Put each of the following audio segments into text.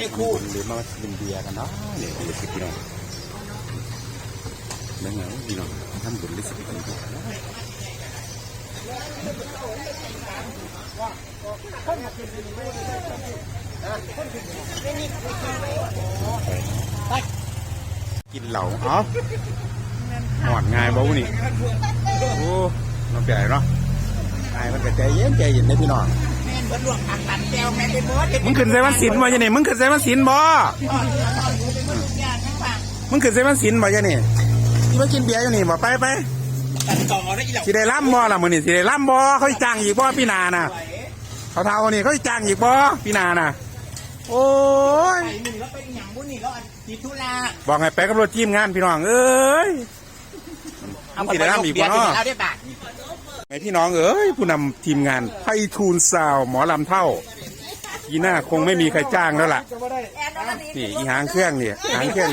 ตะคู่หรือมากินเบียร์กันเนาะเนี่ยเดี๋ยวสิพี่น้องเรื่องไงาพี่น้องทำบุญหรือสิกินเบียร์เนาะกินเหล่าเอ้าหอดง่ายบ่วนี่โอ้น้องใหญ่เนาะไอ้มันก็ใจเย็นใจเย็นได้พี่น้อง เบิดหลวงผักตันแก้วแม่นเป็นเบิดเฮ็ดมึงขึ้นเซวันศิลป์บ่ยะนี่มึงขึ้นเซวันศิลป์บ่ยากจังว่ามึงขึ้นเซวันศิลป์บ่ยะนี่ที่มากินเบียร์อยู่นี่บ่ไปไปตัดต่อได้อีหลักสิได้ล่ำบ่ล่ะมื้อนี้สิได้ล่ำบ่เขาสิจ้างอีกบ่พี่นาน่ะเขาเท่านี่เขาสิจ้างอีกบ่พี่นาน่ะโอ้ยไปหนึ่งแล้วไปหยังบุญนี่แล้วติดธุระบอกให้ไปกับรถทีมงานพี่น้องเอ้ยมึงสิได้ล่ำอีกบ่เนาะ เอาได้บาทไอพี่น้องเอ้ยผู้นำทีมงานไพฑูรย์ซาวหมอลำเท่าอีหน้าคงไม่มีใครจ้างแล้วล่ะนี่อีหางเครื่องนี่หางเครื่อง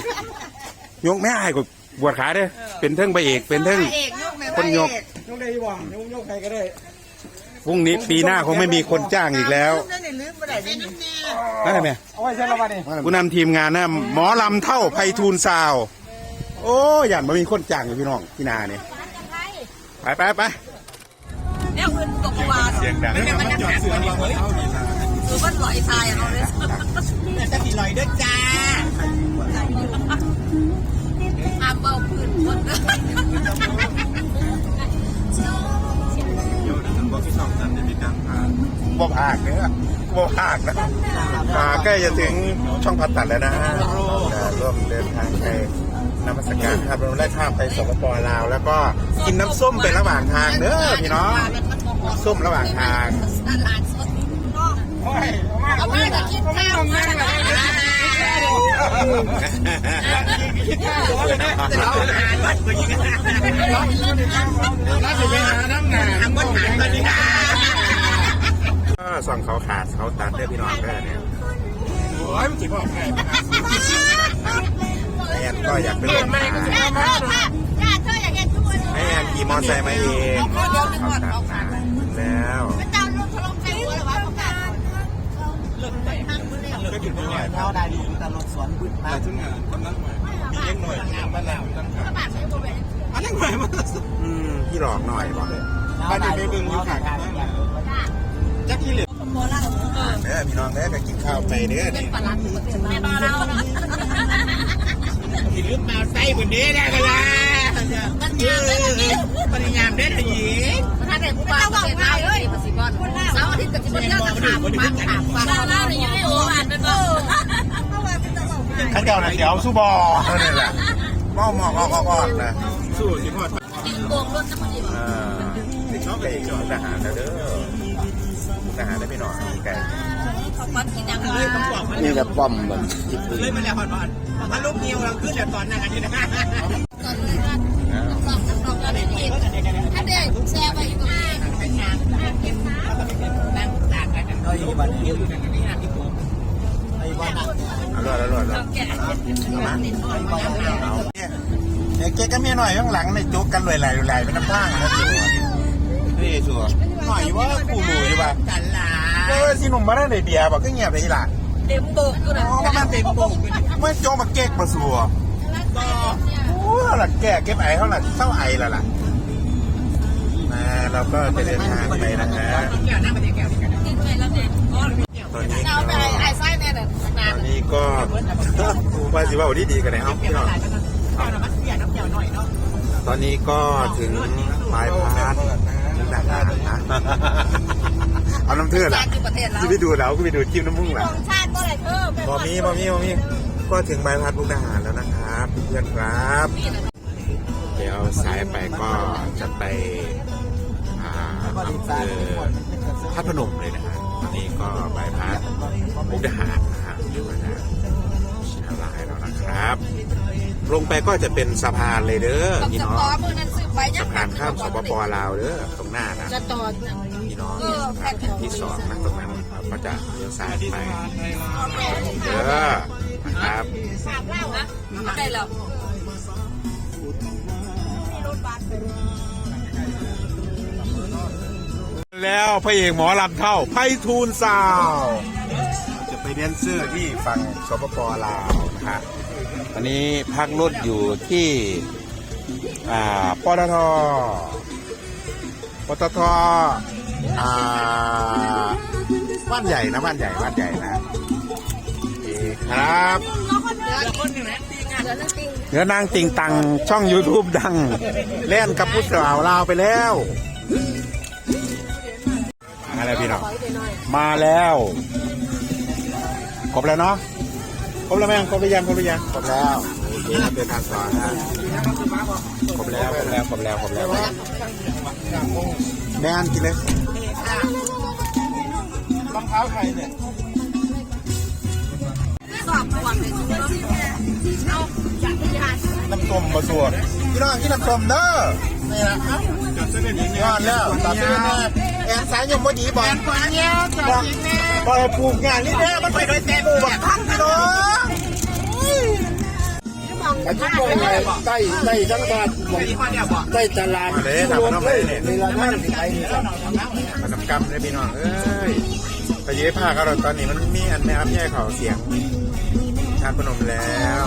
ยกแม่ไอ้ก็บวชขาเด้อเป็นเทิงไปเอกเป็นเทิงเอกยกแม่คนยกยกได้บ่ยกยกใครก็ได้พรุ่งนี้ปีหน้าคงไม่มีคนจ้างอีกแล้วนั่นนี่ลืมบ่ได้นี่นั่นแหละแม่เอาไว้ใช่แล้วบ่นี่ผู้นำทีมงานนะหมอลำเท่าไพฑูรย์ซาว โอ้ยานมามีคนจ้างอยู่พี่น้องพี่นาเนี่ยไปไปไป เนี่ยคุณกับกูวาเสียงดังไม่มันจะหาเสือนี่เฮ้ยคือมันหลอยทายอะเราเลยแต่จะสิลอยด้อจ้าอาเบาพื้นคนเลยบ่พากเนื้อบ่พากนะอ่าใกล้จะถึงช่องพัดตัดแล้วนะร่วมเดินทางไป นมัสการครับเราได้ข้ามไปสปปลาว แล้วก็กินน้ำส้มไประหว่างทางเด้อพี่น้องน้ำส้มระหว่างทางตลาดสดโอ้ยเอามาเอามาจะกินข้าวมาเอาอาหารวัดไปยิงกันน่าจะไปหาน้ำหนาทำบนหารกันดีนะก็ส่องเขาขาดเขาตัดเด้อพี่น้องเด้อเนี่ยโอ้ยมันสิบอกไงแอน ก็อยากเป็นลูกค้าจ้าเธอจ้าเธออยากเห็นทุกคนให้แอนขี่มอเตอร์ไซค์มาเองเขาตัดมาแล้วเจ้าลูกทะเลาะกันหัวหรือว่าประกาศก็ถึงหน่อยเท่าได้ดีแต่รถสวนบึ้ดมาถึงงานคนนั้นหน่อยมีเล็กหน่อยงานบ้านเราตั้งประกาศใช้โมเบลอันนั้นหน่อยมันอืมพี่หลอกหน่อยบอกบ้านนี้ไปเบิ่งอยู่ข้างจักที่เหลือโมล่าเด้อพี่น้องเด้อก็กินข้าวไปเด้อเป็นนี่ปลาลัดแม่ปลาเรา ที่ลืมมาใส่บนนี้ได้ก็แล้วมันยามได้ทำนี้ปริยามได้ทำนี้ถ้าเด็กผู้บ้านเป็นได้เลยภาษีก้อนเสาร์อาทิตย์ก็จะเป็นเรื่องถามมาถามฟังเราเล่าเนี่ยยังไม่โอ้อ่านเป็นบ่ข้าเจ้าน่ะเดี๋ยวสู้บอนั่นแหละมองมองออกออกนะสู้สิพ่อกินโกงรถจะมาดีบ่เออติดชอบไปอีกมุกทหารนะเด้อ มุกทหารได้พี่น้องไก่ขาปัดกินยังไงต้องบอกมันนี่แหละป้อมมันจิบปืเลยนมาแล้วพอดพอลูกเงี้ยวเราขึ้นแล้วตอนนั้นอันนี้นะตอนนี้ว่าสองสามรอบแล้วเนี่ยถ้าเด็กแชร์ไปอยู่กับแม่นั่งตากกันก็อยู่บ้านเงี้ยวอยู่กันที่ห้าที่โกไอ้บ้านอร่อยอร่อยอร่อยเอามาเอาเนี่ยเก๊กก็มีหน่อยข้างหลังในจุกกันเลยไหลไหลเป็นน้ำข้างนะชัว นี่ชัวหน่อยว่ากูรู้อยู่ป่ะกันล่ะเออสิหนุ่มมาได้ในเบียร์บอกก็เงียบเลยล่ะเต็มโบกอยู่นะมันเต็มโป่งไม่โจมาเก๊กมาสัวโอ้หลักแก่เก็บไอเขาหลักเศร้าไอแล้วล่ะมาเราก็จะเดินทางไปนะฮะแก้วนั่งไปแก้วนี่กันกินไปแล้วเนี่ยตอนนี้เอาไปก็ไอ้ไส้แม่เนี่ยตอนนี้ก็ว่าสิว่าดีดีกันเลยเอาพี่น้องแก้วน้ำมันนะตอนนี้ก็ถึงปลายพาร์ท นักนะ เอาน้ำเทือนชาล่ะติอยู่ประเทศเรากูไปดูแล้วกูไปดูจิ้มน้ำมุ่งล่ะ ของชาติก็เลยเพิ่มบอมีบอมีบอมีก็ถึงบายพัดมุกดาหารแล้วนะครับเพื่อนครับ เดี๋ยวสายไปก็จะไปอ่าอำเภอพัทนมเลยนะฮะตอนนี้ก็บายพัดมุกดาหารนะฮะอยู่นะ ชินาลายแล้วนะครับ ลงไปก็จะเป็นสะพานเลยเด้อกับพี่สน้อปองมือนั้นซื้อไปยัสะพานข้ามสปปลาวเด้อตรงหน้านะจะต่อพี่น้องที่สองนะตรงนั้นเราก็จะเลี้ยวซ้ายไปเด้อนะครับสามเล่านะได้แล้วแล้วพระเอกหมอลำเท่าไพฑูรย์สาวจะไปเดนเซอร์ที่ฝั่งสปปลาวนะฮะอันนี้พักรถอยู่ที่อ่าปตทปตทอ่าบ้านใหญ่นะบ้านใหญ่บ้านใหญ่นะครับเนื้อนางติงตังช่อง YouTube ดัง เล่นกับผู้สาวลาวไปแล้วมาแล้วพี่น้องมาแล้ว ครบแล้วเนาะครบแล้วไหมครบหรือยังครบหรือยังครบแล้วโอเคครับเดินทางต่อนะครบแล้วครบแล้วครบแล้วครบแล้วแม่นกินเลยรองเท้าใครเนี่ยสอบก่อนเลยเอาจากที่ยานน้ำส้มมาสวดพี่น้องกินน้ำส้มเด้อนี่นะจับเส้นเด็กยอดแล้วตัดไปแม่ แอนสายยังบ่ดีบอกบอกบอกให้ปลูกงานนี่แน่มันไปโดยเต็มปลูกแบบพันพี่น้องอันนี้ก็ไงใต้ใต้จังหวัดใต้ตลาดมาเลยทำขนมเลยเนี่ยเวลาท่านไปนี่ครับขนมกำเลยพี่น้องเอ้ยไปเย้ผ้าก็เราตอนนี้มันมีอันแม่อัพแย่เขาเสียงชาติพนมแล้ว